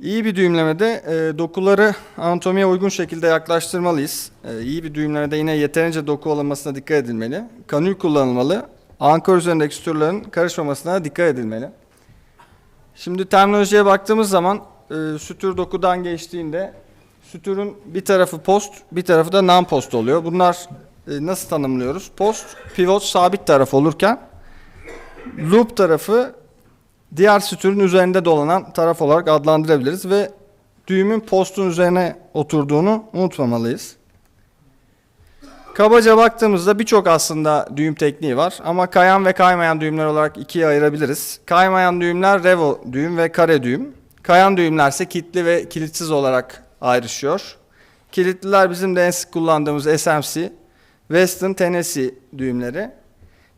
İyi bir düğümlemede e, dokuları anatomiye uygun şekilde yaklaştırmalıyız. E, iyi bir düğümlemede yine yeterince doku olunmasına dikkat edilmeli. Kanül kullanılmalı. Ankor üzerindeki sütürlerin karışmamasına dikkat edilmeli. Şimdi terminolojiye baktığımız zaman e, sütür dokudan geçtiğinde sütürün bir tarafı post, bir tarafı da non post oluyor. Bunlar e, nasıl tanımlıyoruz? Post, pivot sabit taraf olurken loop tarafı diğer sütürün üzerinde dolanan taraf olarak adlandırabiliriz ve düğümün postun üzerine oturduğunu unutmamalıyız. Kabaca baktığımızda birçok aslında düğüm tekniği var ama kayan ve kaymayan düğümler olarak ikiye ayırabiliriz. Kaymayan düğümler revo düğüm ve kare düğüm. Kayan düğümler ise kilitli ve kilitsiz olarak ayrışıyor. Kilitliler bizim de en sık kullandığımız SMC, Western Tennessee düğümleri.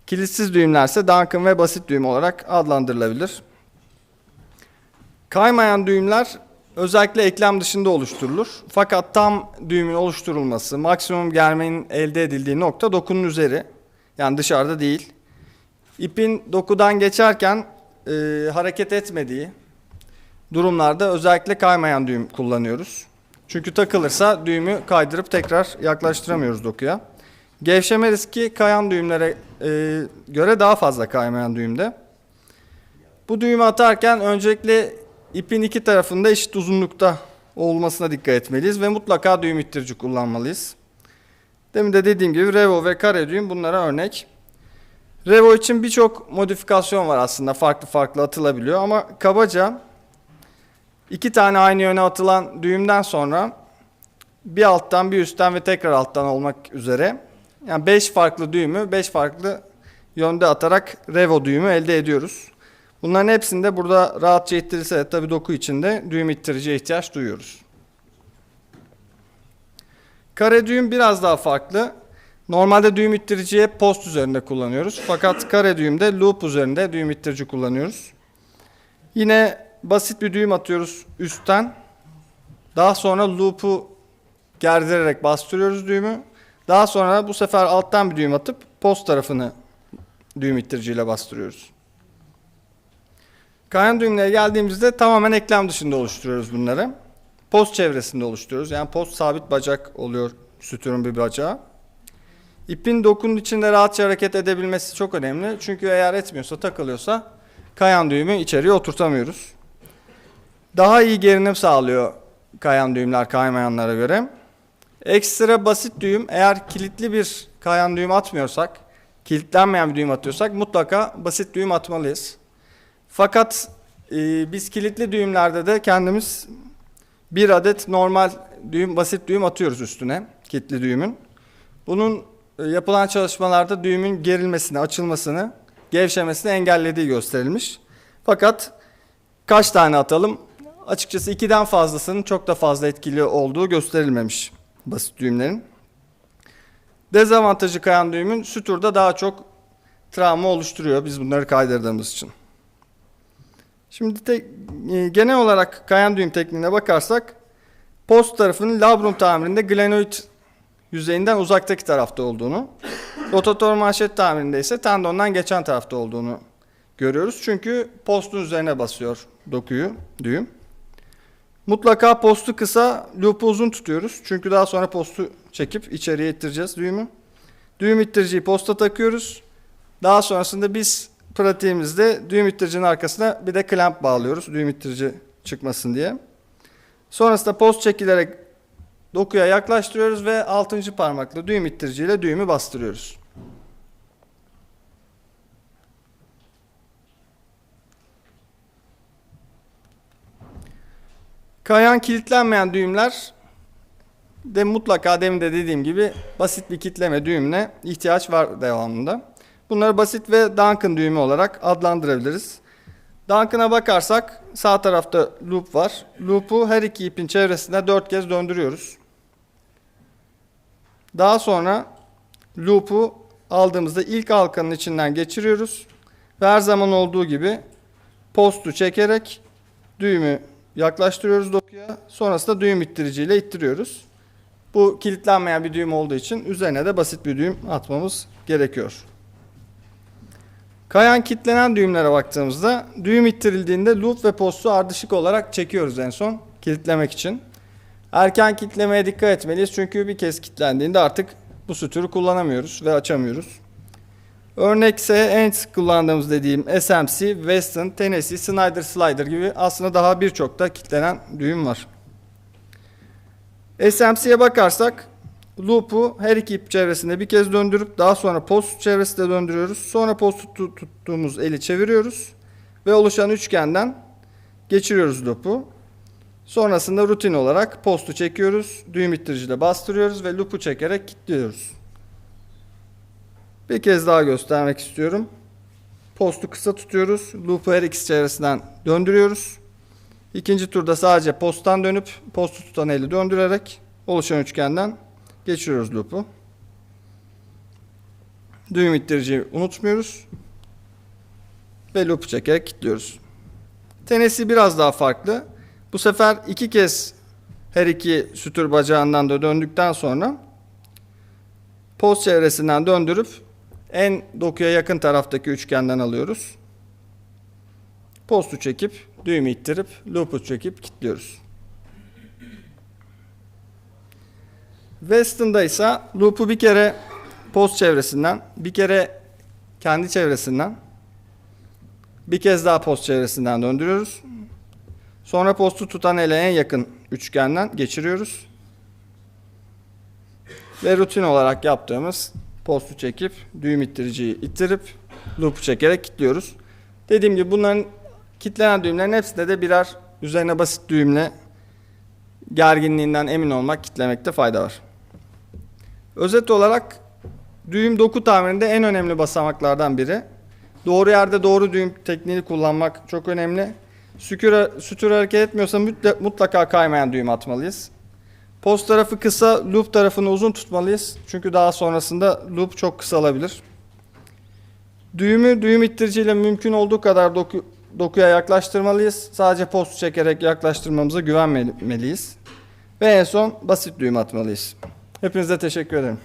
Kilitsiz düğümler ise Duncan ve basit düğüm olarak adlandırılabilir. Kaymayan düğümler özellikle eklem dışında oluşturulur. Fakat tam düğümün oluşturulması, maksimum germenin elde edildiği nokta dokunun üzeri. Yani dışarıda değil. İpin dokudan geçerken e, hareket etmediği durumlarda özellikle kaymayan düğüm kullanıyoruz. Çünkü takılırsa düğümü kaydırıp tekrar yaklaştıramıyoruz dokuya. Gevşeme riski kayan düğümlere e, göre daha fazla kaymayan düğümde. Bu düğümü atarken öncelikle ipin iki tarafında eşit uzunlukta olmasına dikkat etmeliyiz ve mutlaka düğüm ittirici kullanmalıyız. Demin de dediğim gibi revo ve kare düğüm bunlara örnek. Revo için birçok modifikasyon var aslında farklı farklı atılabiliyor ama kabaca iki tane aynı yöne atılan düğümden sonra bir alttan bir üstten ve tekrar alttan olmak üzere yani 5 farklı düğümü 5 farklı yönde atarak revo düğümü elde ediyoruz. Bunların hepsinde burada rahatça ittirilse de tabi doku içinde düğüm ittiriciye ihtiyaç duyuyoruz. Kare düğüm biraz daha farklı. Normalde düğüm ittiriciye post üzerinde kullanıyoruz. Fakat kare düğümde loop üzerinde düğüm ittirici kullanıyoruz. Yine basit bir düğüm atıyoruz üstten. Daha sonra loop'u gerdirerek bastırıyoruz düğümü. Daha sonra bu sefer alttan bir düğüm atıp post tarafını düğüm ittiriciyle bastırıyoruz. Kayan düğümlere geldiğimizde tamamen eklem dışında oluşturuyoruz bunları. Post çevresinde oluşturuyoruz. Yani post sabit bacak oluyor sütürün bir bacağı. İpin dokunun içinde rahatça hareket edebilmesi çok önemli. Çünkü eğer etmiyorsa, takılıyorsa kayan düğümü içeriye oturtamıyoruz. Daha iyi gerinim sağlıyor kayan düğümler kaymayanlara göre. Ekstra basit düğüm eğer kilitli bir kayan düğüm atmıyorsak, kilitlenmeyen bir düğüm atıyorsak mutlaka basit düğüm atmalıyız. Fakat e, biz kilitli düğümlerde de kendimiz bir adet normal düğüm, basit düğüm atıyoruz üstüne kilitli düğümün. Bunun e, yapılan çalışmalarda düğümün gerilmesini, açılmasını, gevşemesini engellediği gösterilmiş. Fakat kaç tane atalım? Açıkçası ikiden fazlasının çok da fazla etkili olduğu gösterilmemiş basit düğümlerin. Dezavantajı kayan düğümün süturda daha çok travma oluşturuyor biz bunları kaydırdığımız için. Şimdi tek, e, genel olarak kayan düğüm tekniğine bakarsak post tarafının labrum tamirinde glenoid yüzeyinden uzaktaki tarafta olduğunu, rotator manşet tamirinde ise tendondan geçen tarafta olduğunu görüyoruz. Çünkü postun üzerine basıyor dokuyu düğüm. Mutlaka postu kısa, loop'u uzun tutuyoruz. Çünkü daha sonra postu çekip içeriye ittireceğiz düğümü. Düğüm ittiriciyi posta takıyoruz. Daha sonrasında biz pratiğimizde düğüm ittiricinin arkasına bir de clamp bağlıyoruz. Düğüm ittirici çıkmasın diye. Sonrasında post çekilerek dokuya yaklaştırıyoruz ve 6. parmakla düğüm ittiriciyle düğümü bastırıyoruz. Kayan kilitlenmeyen düğümler de mutlaka demin de dediğim gibi basit bir kitleme düğümüne ihtiyaç var devamında. Bunları basit ve Duncan düğümü olarak adlandırabiliriz. Duncan'a bakarsak sağ tarafta loop var. Loop'u her iki ipin çevresinde dört kez döndürüyoruz. Daha sonra loop'u aldığımızda ilk halkanın içinden geçiriyoruz. Ve her zaman olduğu gibi postu çekerek düğümü yaklaştırıyoruz dokuya. Sonrasında düğüm ittiriciyle ittiriyoruz. Bu kilitlenmeyen bir düğüm olduğu için üzerine de basit bir düğüm atmamız gerekiyor. Kayan kilitlenen düğümlere baktığımızda düğüm ittirildiğinde loop ve postu ardışık olarak çekiyoruz en son kilitlemek için. Erken kilitlemeye dikkat etmeliyiz çünkü bir kez kilitlendiğinde artık bu sütürü kullanamıyoruz ve açamıyoruz. Örnekse en sık kullandığımız dediğim SMC, Weston, Tennessee, Snyder Slider gibi aslında daha birçok da kilitlenen düğüm var. SMC'ye bakarsak loop'u her iki ip çevresinde bir kez döndürüp daha sonra post çevresinde döndürüyoruz. Sonra post tuttu- tuttuğumuz eli çeviriyoruz ve oluşan üçgenden geçiriyoruz loop'u. Sonrasında rutin olarak postu çekiyoruz, düğüm ittiriciyle bastırıyoruz ve loop'u çekerek kilitliyoruz. Bir kez daha göstermek istiyorum. Postu kısa tutuyoruz. Loop'u her ikisi çevresinden döndürüyoruz. İkinci turda sadece posttan dönüp postu tutan eli döndürerek oluşan üçgenden geçiriyoruz loop'u. Düğüm ittiriciyi unutmuyoruz. Ve loop'u çekerek kilitliyoruz. Tenesi biraz daha farklı. Bu sefer iki kez her iki sütür bacağından da döndükten sonra post çevresinden döndürüp en dokuya yakın taraftaki üçgenden alıyoruz. Postu çekip düğümü ittirip loop'u çekip kilitliyoruz. Weston'da ise loop'u bir kere post çevresinden, bir kere kendi çevresinden, bir kez daha post çevresinden döndürüyoruz. Sonra postu tutan ele en yakın üçgenden geçiriyoruz. Ve rutin olarak yaptığımız postu çekip düğüm ittiriciyi ittirip loop'u çekerek kilitliyoruz. Dediğim gibi bunların kilitlenen düğümlerin hepsinde de birer üzerine basit düğümle gerginliğinden emin olmak kilitlemekte fayda var. Özet olarak düğüm doku tamirinde en önemli basamaklardan biri. Doğru yerde doğru düğüm tekniğini kullanmak çok önemli. Sükür, sütür hareket etmiyorsa mutlaka kaymayan düğüm atmalıyız. Post tarafı kısa, loop tarafını uzun tutmalıyız. Çünkü daha sonrasında loop çok kısalabilir. Düğümü düğüm ittiriciyle mümkün olduğu kadar doku, dokuya yaklaştırmalıyız. Sadece post çekerek yaklaştırmamıza güvenmeliyiz. Ve en son basit düğüm atmalıyız. Hepinize teşekkür ederim.